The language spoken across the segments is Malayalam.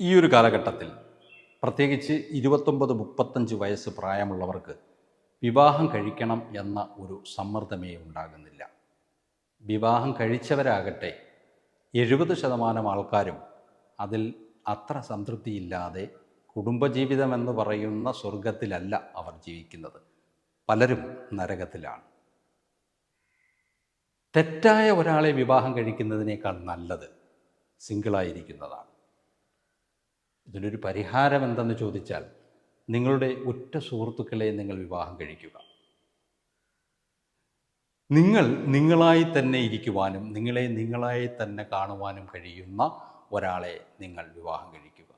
ഈ ഒരു കാലഘട്ടത്തിൽ പ്രത്യേകിച്ച് ഇരുപത്തൊമ്പത് മുപ്പത്തഞ്ച് വയസ്സ് പ്രായമുള്ളവർക്ക് വിവാഹം കഴിക്കണം എന്ന ഒരു സമ്മർദ്ദമേ ഉണ്ടാകുന്നില്ല. വിവാഹം കഴിച്ചവരാകട്ടെ എഴുപത് ശതമാനം ആൾക്കാരും അതിൽ അത്ര സംതൃപ്തിയില്ലാതെ കുടുംബജീവിതം എന്ന് പറയുന്ന സ്വർഗത്തിലല്ല അവർ ജീവിക്കുന്നത്. പലരും നരകത്തിലാണ്. തെറ്റായ ഒരാളെ വിവാഹം കഴിക്കുന്നതിനേക്കാൾ നല്ലത് സിംഗിളായിരിക്കുന്നതാണ്. ഇതിനൊരു പരിഹാരം എന്തെന്ന് ചോദിച്ചാൽ നിങ്ങളുടെ ഒറ്റ സുഹൃത്തുക്കളെ നിങ്ങൾ വിവാഹം കഴിക്കുക. നിങ്ങൾ നിങ്ങളായി തന്നെ ഇരിക്കുവാനും നിങ്ങളെ നിങ്ങളായി തന്നെ കാണുവാനും കഴിയുന്ന ഒരാളെ നിങ്ങൾ വിവാഹം കഴിക്കുക.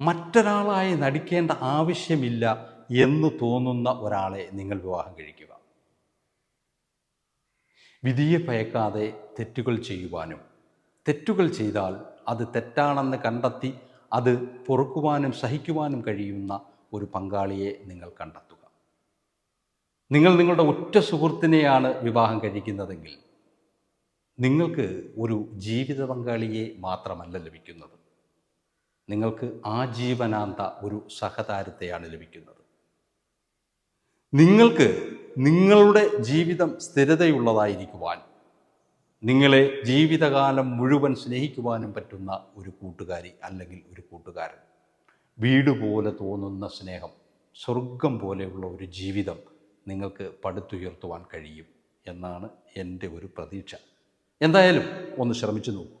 മറ്റൊരാളായി നടിക്കേണ്ട ആവശ്യമില്ല എന്ന് തോന്നുന്ന ഒരാളെ നിങ്ങൾ വിവാഹം കഴിക്കുക. വിധിയെ ഭയക്കാതെ തെറ്റുകൾ ചെയ്യുവാനും തെറ്റുകൾ ചെയ്താൽ അത് തെറ്റാണെന്ന് കണ്ടെത്തി അത് പൊറുക്കുവാനും സഹിക്കുവാനും കഴിയുന്ന ഒരു പങ്കാളിയെ നിങ്ങൾ കണ്ടെത്തുക. നിങ്ങൾ നിങ്ങളുടെ ഉറ്റ സുഹൃത്തിനെയാണ് വിവാഹം കഴിക്കുന്നതെങ്കിൽ നിങ്ങൾക്ക് ഒരു ജീവിത പങ്കാളിയെ മാത്രമല്ല ലഭിക്കുന്നത്. നിങ്ങൾക്ക് ആജീവനാന്ത ഒരു സഹതാരത്തെയാണ് ലഭിക്കുന്നത്. നിങ്ങൾക്ക് നിങ്ങളുടെ ജീവിതം സ്ഥിരതയുള്ളതായിരിക്കുവാൻ നിങ്ങളെ ജീവിതകാലം മുഴുവൻ സ്നേഹിക്കുവാനും പറ്റുന്ന ഒരു കൂട്ടുകാരി അല്ലെങ്കിൽ ഒരു കൂട്ടുകാരൻ. വീട് പോലെ തോന്നുന്ന സ്നേഹം സ്വർഗം പോലെയുള്ള ഒരു ജീവിതം നിങ്ങൾക്ക് പടുത്തുയർത്തുവാൻ കഴിയും എന്നാണ് എന്റെ ഒരു പ്രതീക്ഷ. എന്തായാലും ഒന്ന് ശ്രമിച്ചു നോക്കൂ.